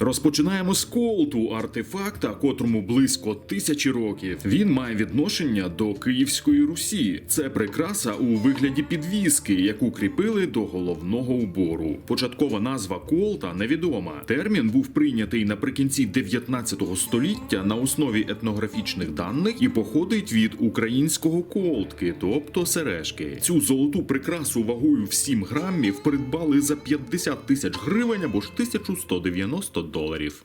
Розпочинаємо з колту артефакта, котрому близько тисячі років. Він має відношення до Київської Русі. Це прикраса у вигляді підвіски, яку кріпили до головного убору. Початкова назва колта невідома. Термін був прийнятий наприкінці 19 століття на основі етнографічних даних і походить від українського колтки, тобто сережки. Цю золоту прикрасу вагою в 7 грамів придбали за 50 тисяч гривень або ж 1190 доларів.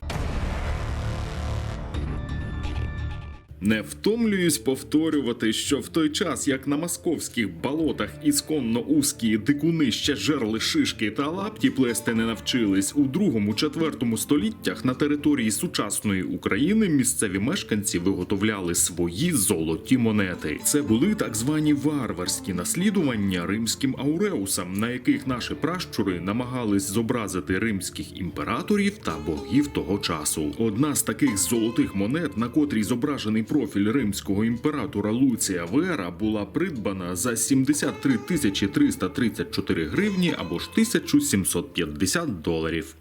Не втомлююсь повторювати, що в той час, як на московських болотах ісконно узкі дикуни ще жерли шишки та лапті плести не навчились, у другому-четвертому століттях на території сучасної України місцеві мешканці виготовляли свої золоті монети. Це були так звані варварські наслідування римським ауреусам, на яких наші пращури намагались зобразити римських імператорів та богів того часу. Одна з таких золотих монет, на котрій зображений профіль римського імператора Луція Вера, була придбана за 73 тисячі 334 гривні або ж 1750 доларів.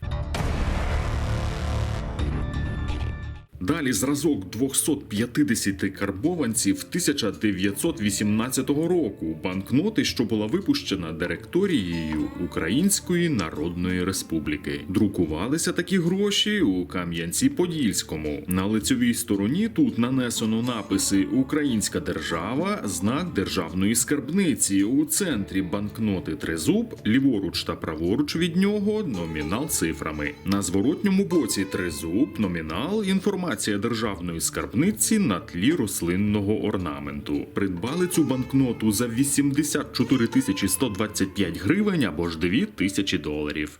Далі зразок 250 карбованців 1918 року. Банкноти, що була випущена директорією Української Народної Республіки. Друкувалися такі гроші у Кам'янці-Подільському. На лицьовій стороні тут нанесено написи Українська держава, знак державної скарбниці. У центрі банкноти тризуб, ліворуч та праворуч від нього номінал цифрами. На зворотньому боці тризуб, номінал, інформація державної скарбниці на тлі рослинного орнаменту. Придбали цю банкноту за 84 тисячі 125 гривень або ж 2 тисячі доларів.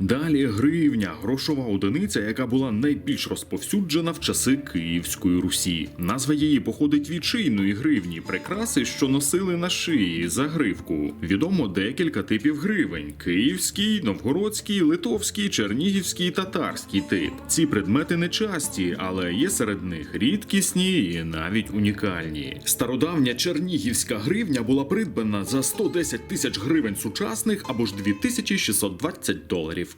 Далі гривня, грошова одиниця, яка була найбільш розповсюджена в часи Київської Русі. Назва її походить від шийної гривні, прикраси, що носили на шиї за гривку. Відомо декілька типів гривень: київський, новгородський, литовський, чернігівський, татарський тип. Ці предмети не часті, але є серед них рідкісні і навіть унікальні. Стародавня чернігівська гривня була придбана за 110 тисяч гривень сучасних або ж 2620 доларів.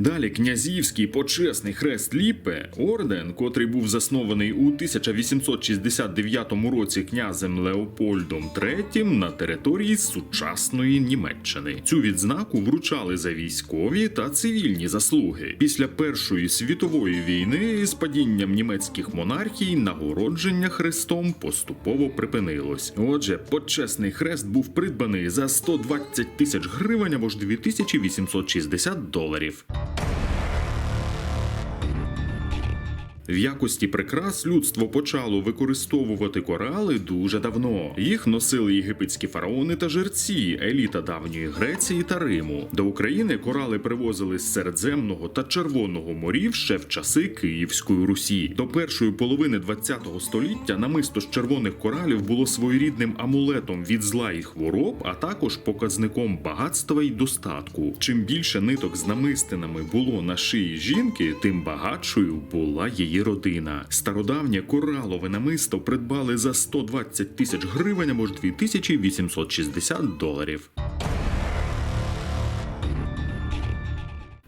Далі князівський почесний хрест Ліпе, орден, котрий був заснований у 1869 році князем Леопольдом III на території сучасної Німеччини. Цю відзнаку вручали за військові та цивільні заслуги. Після Першої світової війни з падінням німецьких монархій нагородження хрестом поступово припинилось. Отже, почесний хрест був придбаний за 120 тисяч гривень або ж 2860 доларів. В якості прикрас людство почало використовувати корали дуже давно. Їх носили єгипетські фараони та жерці, еліта давньої Греції та Риму. До України корали привозили з Середземного та Червоного морів ще в часи Київської Русі. До першої половини ХХ століття намисто з червоних коралів було своєрідним амулетом від зла і хвороб, а також показником багатства й достатку. Чим більше ниток з намистинами було на шиї жінки, тим багатшою була її родина. Стародавнє коралове намисто придбали за 120 тисяч гривень або ж 2860 доларів.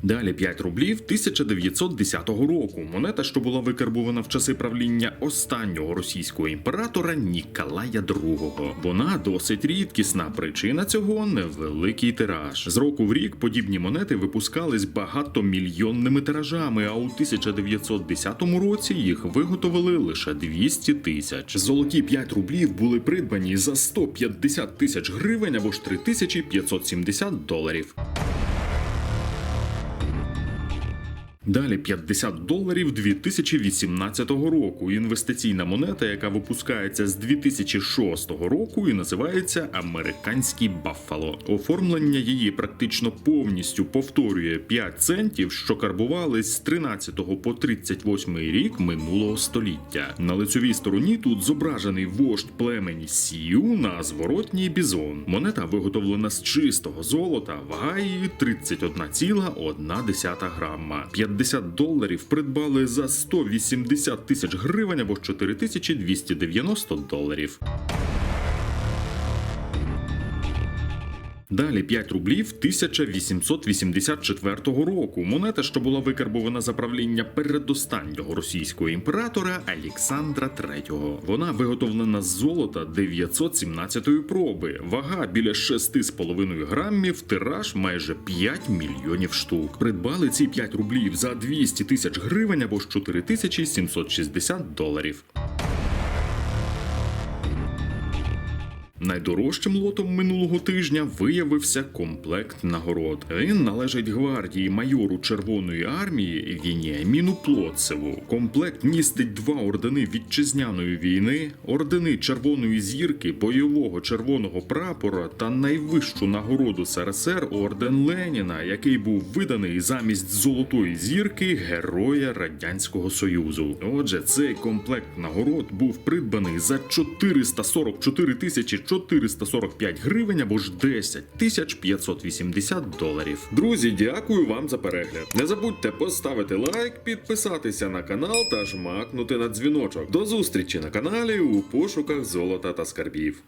Далі 5 рублів 1910 року. Монета, що була викарбована в часи правління останнього російського імператора Ніколая II. Вона досить рідкісна. Причина цього невеликий тираж. З року в рік подібні монети випускались багатомільйонними тиражами, а у 1910 році їх виготовили лише 200 тисяч. Золоті 5 рублів були придбані за 150 тисяч гривень або ж 3570 доларів. Далі 50 доларів 2018 року. Інвестиційна монета, яка випускається з 2006 року і називається Американський Баффало. Оформлення її практично повністю повторює 5 центів, що карбувались з 13 по 38 рік минулого століття. На лицьовій стороні тут зображений вождь племені Сію на зворотній бізон. Монета виготовлена з чистого золота, вага її 31,1 грама. 50 доларів придбали за 180 тисяч гривень або ж 4290 доларів. Далі 5 рублів 1884 року. Монета, що була викарбована за правління передостаннього російського імператора Олександра III. Вона виготовлена з золота 917 проби, вага біля 6,5 грамів, тираж майже 5 мільйонів штук. Придбали ці 5 рублів за 200 тисяч гривень або ж 4760 доларів. Найдорожчим лотом минулого тижня виявився комплект нагород. Він належить гвардії майору Червоної армії Вініаміну Плотцеву. Комплект містить два ордени вітчизняної війни, ордени Червоної зірки, бойового червоного прапора та найвищу нагороду СРСР орден Леніна, який був виданий замість золотої зірки Героя Радянського Союзу. Отже, цей комплект нагород був придбаний за 444 тисячі 445 гривень або ж 10 тисяч 580 доларів. Друзі, дякую вам за перегляд. Не забудьте поставити лайк, підписатися на канал та жмакнути на дзвіночок. До зустрічі на каналі у пошуках золота та скарбів.